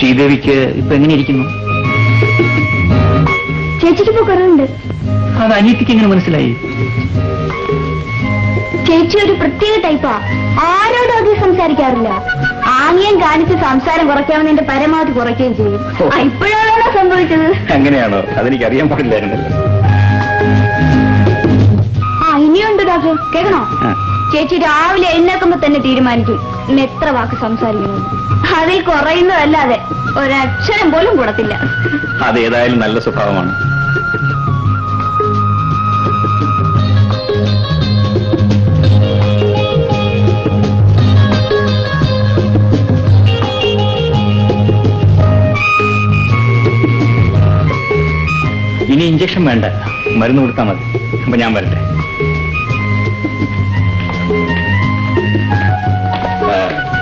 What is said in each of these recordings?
ശ്രീദേവിക്ക് ഇപ്പൊ എങ്ങനെയിരിക്കുന്നു ചേച്ചിക്ക് ഇപ്പൊ കുറവുണ്ട്. അത് അനിയത്തിക്ക് എങ്ങനെ മനസ്സിലായി? ചേച്ചി ഒരു പ്രത്യേക ടൈപ്പാ ആരോടും അധികം സംസാരിക്കാറില്ല. ആംഗ്യം കാണിച്ച് സംസാരം കുറയ്ക്കാമെന്ന് പരമാവധി കുറയ്ക്കുകയും ചെയ്യും. ഇപ്പോഴാണ് ആ, ഇപ്പോഴാണോ സംഭവിച്ചത്? അങ്ങനെയാണോ? അതെനിക്ക് അറിയാൻ പാടില്ലായിരുന്നല്ലോ. ആ ഇനിയുണ്ട് ഡോക്ടർ കേൾക്കണോ? ആ. ചേച്ചി രാവിലെ എഴുന്നേക്കുമ്പോ തന്നെ തീരുമാനിക്കും. ഇന്ന് എത്ര വാക്ക് സംസാരിക്കുന്നു. അതിൽ കുറയുന്നതല്ലാതെ ഒരക്ഷരം പോലും കൂടത്തില്ല. അതേതായാലും നല്ല സ്വഭാവമാണ്. ഇനി ഇഞ്ചക്ഷൻ വേണ്ട. മരുന്ന് കൊടുത്താൽ മതി. അപ്പൊ ഞാൻ വരട്ടെ.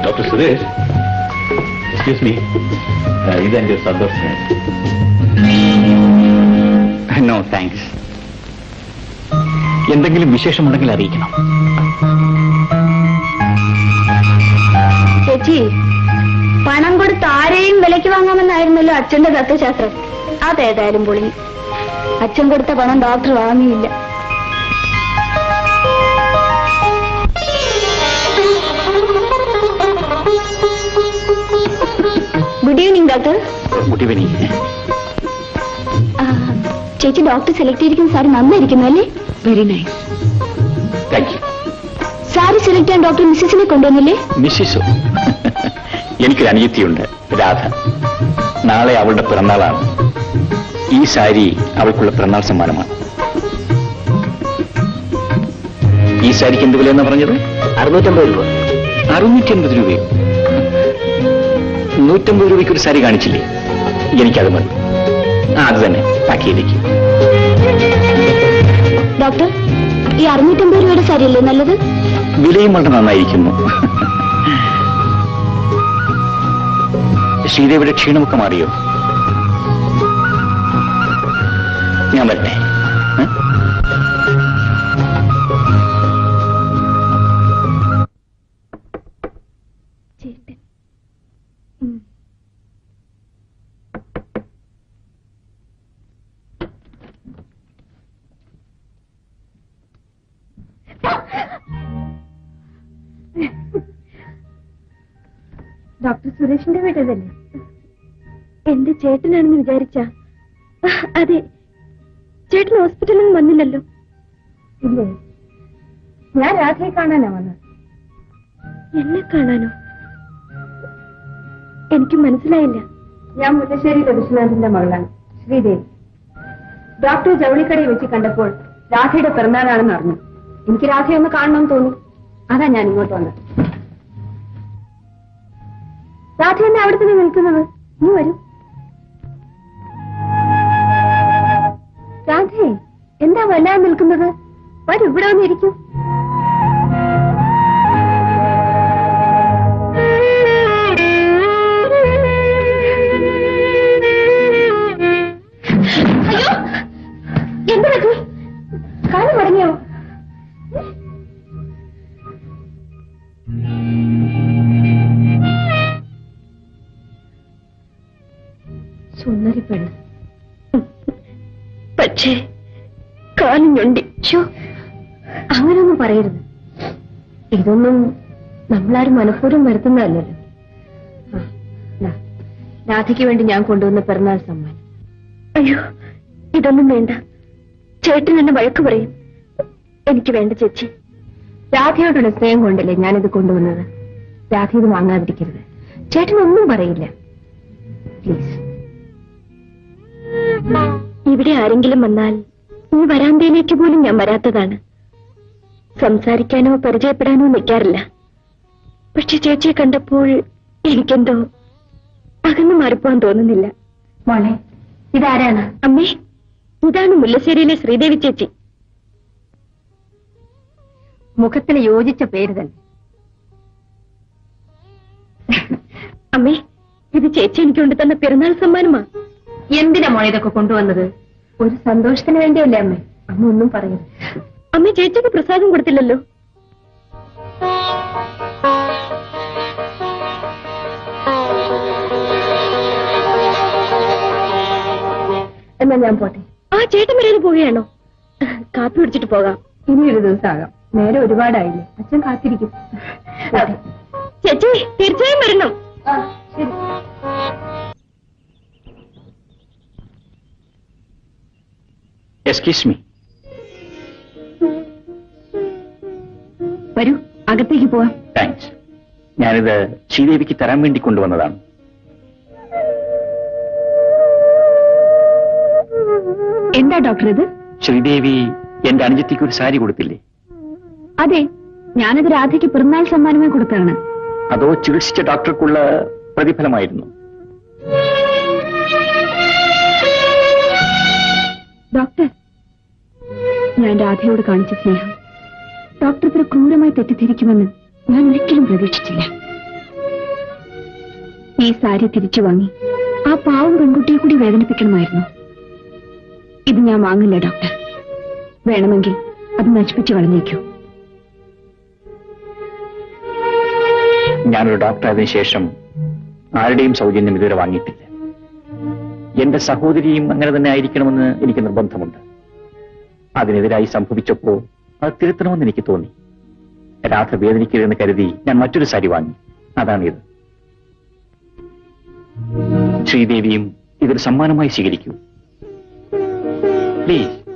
ഡോക്ടർ സുരേഷ്. എക്സ്ക്യൂസ് മീ ഇതെന്റെ സന്തോഷം നോ താങ്ക്സ് എന്തെങ്കിലും വിശേഷമുണ്ടെങ്കിൽ അറിയിക്കണം. ചേച്ചി പണം കൊടുത്ത് ആരെയും വിലയ്ക്ക് വാങ്ങാമെന്നായിരുന്നല്ലോ അച്ഛന്റെ തത്വശാസ്ത്രം. അതേതായാലും പൊളി. അച്ഛൻ കൊടുത്ത പണം ഡോക്ടർ വാങ്ങിയില്ല. Good evening doctor good evening ചേച്ചി ഡോക്ടർ സെലക്ട് ചെയ്തിരിക്കുന്ന സാരി നന്നായിരിക്കുന്നു അല്ലേ? Very nice thank you sari select ചെയ്യാൻ ഡോക്ടർ മിസ്സസിനെ കൊണ്ടുവന്നില്ലേ? മിസ്സിസോ? എനിക്കൊരു അനിയത്തിയുണ്ട് രാധ. നാളെ അവളുടെ പിറന്നാളാണ്. ഈ സാരി അവൾക്കുള്ള പിറന്നാൾ സമ്മാനമാണ്. ഈ സാരിക്ക് എന്ത് വിലയെന്നാ പറഞ്ഞത്? അറുന്നൂറ്റമ്പത് രൂപ. അറുന്നൂറ്റി അൻപത് രൂപയോ? നൂറ്റമ്പത് രൂപയ്ക്ക് ഒരു സാരി കാണിച്ചില്ലേ? എനിക്കത് മതി. ആ അത് തന്നെ. പാക്ക് ചെയ്തേക്ക്. ഡോക്ടർ ഈ അറുന്നൂറ്റമ്പത് രൂപയുടെ സാരി അല്ലേ നല്ലത്? വിലയും വളരെ നന്നായിരിക്കുന്നു. ശ്രീദേവിയുടെ ക്ഷീണമൊക്കെ മാറിയോ? ഞാൻ വരട്ടെ. ഡോക്ടർ സുരേഷിന്റെ വീട്ടതല്ലേ എന്റെ ചേട്ടനാണെന്ന് വിചാരിച്ച. അതെ ചേട്ടൻ ഹോസ്പിറ്റലിൽ നിന്ന് വന്നില്ലല്ലോ. ഇല്ലേ? ഞാൻ രാധയെ കാണാനാ വന്നത്. എന്നെ കാണാനോ? എനിക്ക് മനസ്സിലായില്ല. ഞാൻ മുല്ലശ്ശേരിയിലെ വിശ്വനാഥിന്റെ മകളാണ് ശ്രീദേവി. ഡോക്ടർ ജൗളിക്കടയിൽ വെച്ച് കണ്ടപ്പോൾ രാധയുടെ പിറന്നാളാണെന്ന് അറിഞ്ഞു. എനിക്ക് രാധയെ ഒന്ന് കാണണമെന്ന് തോന്നി. അതാ ഞാൻ ഇങ്ങോട്ട് വന്നത്. രാധ എന്നെ അവിടെ തന്നെ നിൽക്കുന്നത്. നീ വരൂ. രാധേ എന്താ വല്ലാതെ നിൽക്കുന്നത്? വരൂ ഇവിടെ വന്നിരിക്കൂ. സുന്ദരി പെണ്ണ് പക്ഷേ കാലും ഞൊണ്ടി ഷോ അങ്ങനൊന്നും പറയരുത്. ഇതൊന്നും നമ്മളാരും മനഃപൂർവം വരുത്തുന്നതല്ലല്ലോ. രാധയ്ക്ക് വേണ്ടി ഞാൻ കൊണ്ടുവന്ന പിറന്നാൾ സമ്മാനം. അയ്യോ ഇതൊന്നും വേണ്ട. ചേട്ടൻ എന്നെ വഴക്ക് പറയും. എനിക്ക് വേണ്ട ചേച്ചി. രാധയോടുള്ള സ്നേഹം കൊണ്ടല്ലേ ഞാനിത് കൊണ്ടുവന്നത്. രാധ ഇത് വാങ്ങാതിരിക്കരുത്. ചേട്ടൻ ഒന്നും പറയില്ല. പ്ലീസ്. ഇവിടെ ആരെങ്കിലും വന്നാൽ ഈ വരാന്തയിലേക്ക് പോലും ഞാൻ വരാത്തതാണ്. സംസാരിക്കാനോ പരിചയപ്പെടാനോ നിൽക്കാറില്ല. പക്ഷെ ചേച്ചിയെ കണ്ടപ്പോൾ എനിക്കെന്തോ അകന്നു മാറിപ്പോവാൻ തോന്നുന്നില്ല. മോളെ ഇതാരാണ്? അമ്മേ ഇതാണ് മുല്ലശ്ശേരിയിലെ ശ്രീദേവി ചേച്ചി. മുഖത്തിന് യോജിച്ച പേര് തന്നെ അമ്മേ ഇത് ചേച്ചി എനിക്ക് കൊണ്ട് തന്ന പെരുന്നാൾ സമ്മാനമാ. എന്തിനാ മോളെ ഇതൊക്കെ കൊണ്ടുവന്നത്? ഒരു സന്തോഷത്തിന് വേണ്ടിയല്ലേ അമ്മേ. അമ്മ ഒന്നും പറയരുത്. അമ്മ ചേച്ചിക്ക് പ്രസാദം കൊടുത്തില്ലല്ലോ. എന്നാ ഞാൻ പോട്ടെ. ആ ചേട്ടൻ വരെ പോവുകയാണോ? കാപ്പി പിടിച്ചിട്ട് പോകാം. ഇനി ഒരു ദിവസമാകാം. നേരെ ഒരുപാടായില്ലേ. അച്ഛൻ കാത്തിരിക്കും. ചേച്ചി തീർച്ചയായും വരണം. ശരി. എക്സ്ക്യൂസ് മീ വരൂ അകത്തേക്ക് പോവാം. താങ്ക്സ് ഞാനിത് ശ്രീദേവിക്ക് തരാൻ വേണ്ടി കൊണ്ടുവന്നതാണ്. എന്താ ഡോക്ടർ ഇത്? ശ്രീദേവി എന്റെ അനുജത്തിക്ക് ഒരു സാരി കൊടുത്തില്ലേ? അതെ ഞാനത് രാധയ്ക്ക് പിറന്നാൾ സമ്മാനമായി കൊടുത്താണ് അതോ ചികിത്സിച്ച ഡോക്ടർക്കുള്ള പ്രതിഫലമായിരുന്നു? ഡോക്ടർ ഞാൻ രാധയോട് കാണിച്ച സ്നേഹം. ഡോക്ടർ ഇത്ര ക്രൂരമായി തെറ്റിദ്ധരിക്കുമെന്ന് ഞാൻ ഒരിക്കലും പ്രതീക്ഷിച്ചില്ല. ഈ സാരി തിരിച്ചു വാങ്ങി ആ പാവം പെൺകുട്ടിയെ കൂടി വേദനിപ്പിക്കണമായിരുന്നു. ഇത് ഞാൻ വാങ്ങില്ല ഡോക്ടർ വേണമെങ്കിൽ അത് നശിപ്പിച്ചു കളഞ്ഞേക്കൂ. ഞാനൊരു ഡോക്ടർ ആയതിനു ശേഷം ആരുടെയും സൗജന്യം ഇതുവരെ വാങ്ങിയിട്ടില്ല. എന്റെ സഹോദരിയും അങ്ങനെ തന്നെ ആയിരിക്കണമെന്ന് എനിക്ക് നിർബന്ധമുണ്ട്. അതിനെതിരായി സംഭവിച്ചപ്പോ അത് തിരുത്തണമെന്ന് എനിക്ക് തോന്നി. രാധ വേദനിക്കരുതെന്ന് കരുതി ഞാൻ മറ്റൊരു സാരി വാങ്ങി. അതാണിത്. ശ്രീദേവിയും ഇതൊരു സമ്മാനമായി സ്വീകരിക്കൂ. പ്ലീസ്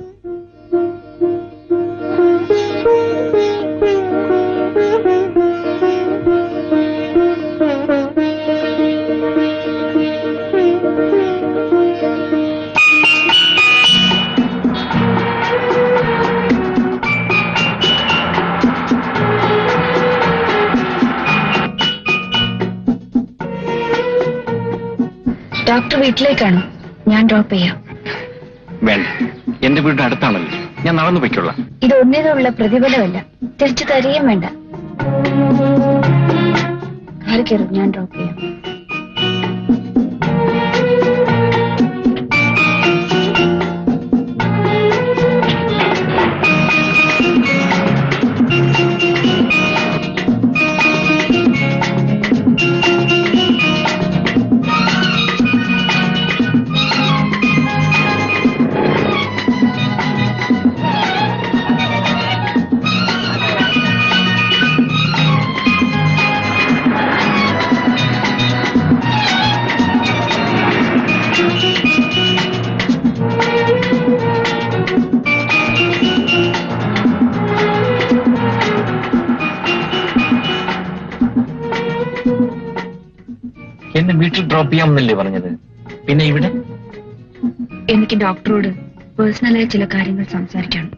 വീട്ടിലേക്കാണോ. ഞാൻ ഡ്രോപ്പ് ചെയ്യാം. വേണ്ട. എന്റെ വീടിന്റെ അടുത്താണല്ലോ. ഞാൻ നടന്നു പൊയ്ക്കൊള്ളാം ഇത് ഒന്നിനുള്ള പ്രതിഫലമല്ല. തിരിച്ചു തരികയും വേണ്ട. ഞാൻ ഡ്രോപ്പ് ചെയ്യാം. വീട്ടിൽ ഡ്രോപ്പ് ചെയ്യാമെന്നല്ലേ പറഞ്ഞത്? പിന്നെ ഇവിടെ? എനിക്ക് ഡോക്ടറോട് പേഴ്സണലായ ചില കാര്യങ്ങൾ സംസാരിക്കണം.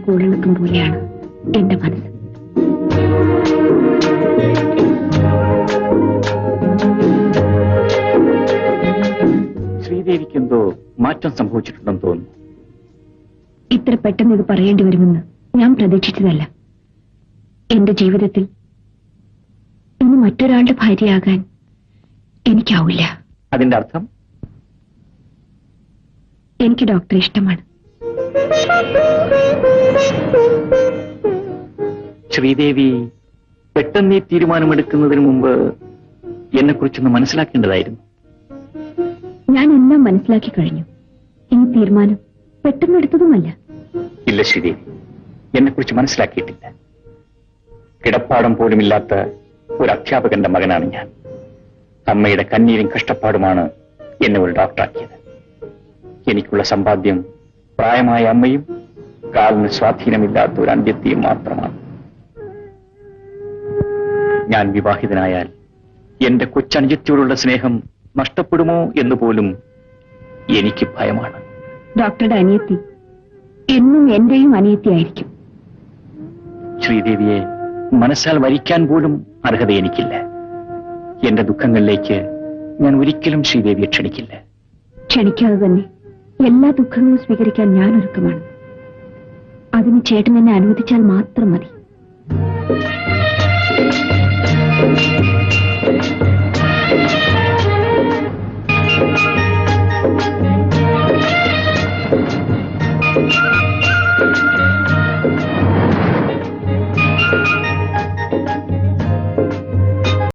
കൂടണക്കം പോലെയാണ്. എന്റെ മനസ്സ്. ശ്രീദേവിക്ക് എന്തോ മാറ്റം സംഭവിച്ചിട്ടുണ്ടെന്ന് തോന്നുന്നു. ഇത്ര പെട്ടെന്ന് ഇത് പറയേണ്ടി വരുമെന്ന് ഞാൻ പ്രതീക്ഷിച്ചതല്ല. എന്റെ ജീവിതത്തിൽ ഇനി മറ്റൊരാളുടെ ഭാര്യയാകാൻ എനിക്കാവില്ല. അതിന്റെ അർത്ഥം? എനിക്ക് ഡോക്ടറെ ഇഷ്ടമാണ്. ശ്രീദേവി പെട്ടെന്ന് ഈ തീരുമാനമെടുക്കുന്നതിന് മുമ്പ് എന്നെ കുറിച്ചൊന്ന് മനസ്സിലാക്കേണ്ടതായിരുന്നു. ഞാൻ എല്ലാം മനസ്സിലാക്കി കഴിഞ്ഞു. ഈ തീരുമാനം പെട്ടെന്ന് എടുത്തതുമല്ല. ഇല്ല ശ്രീദേവി എന്നെ കുറിച്ച് മനസ്സിലാക്കിയിട്ടില്ല. കിടപ്പാടം പോലുമില്ലാത്ത ഒരു അധ്യാപകന്റെ മകനാണ് ഞാൻ. അമ്മയുടെ കണ്ണീരും കഷ്ടപ്പാടുമാണ് എന്നെ ഒരു ഡോക്ടറാക്കിയത്. എനിക്കുള്ള സമ്പാദ്യം പ്രായമായ അമ്മയും കാലിന് സ്വാധീനമില്ലാത്ത ഒരു അന്ത്യത്തെയും മാത്രമാണ്. ഞാൻ വിവാഹിതനായാൽ എന്റെ കൊച്ചനുജത്തിയോടുള്ള സ്നേഹം നഷ്ടപ്പെടുമോ എന്ന് പോലും എനിക്ക് ഭയമാണ്. ഡോക്ടറുടെ അനിയത്തി എന്നും എന്റെയും അനിയത്തിയായിരിക്കും ശ്രീദേവിയെ മനസ്സാൽ വരിക്കാൻ പോലും അർഹത എനിക്കില്ല. എന്റെ ദുഃഖങ്ങളിലേക്ക് ഞാൻ ഒരിക്കലും ശ്രീദേവിയെ ക്ഷണിക്കില്ല. ക്ഷണിക്കാതെ തന്നെ എല്ലാ ദുഃഖങ്ങളും സ്വീകരിക്കാൻ ഞാൻ ഒരുക്കമാണ്. അതിന് ചേട്ടൻ എന്നെ അനുവദിച്ചാൽ മാത്രം മതി.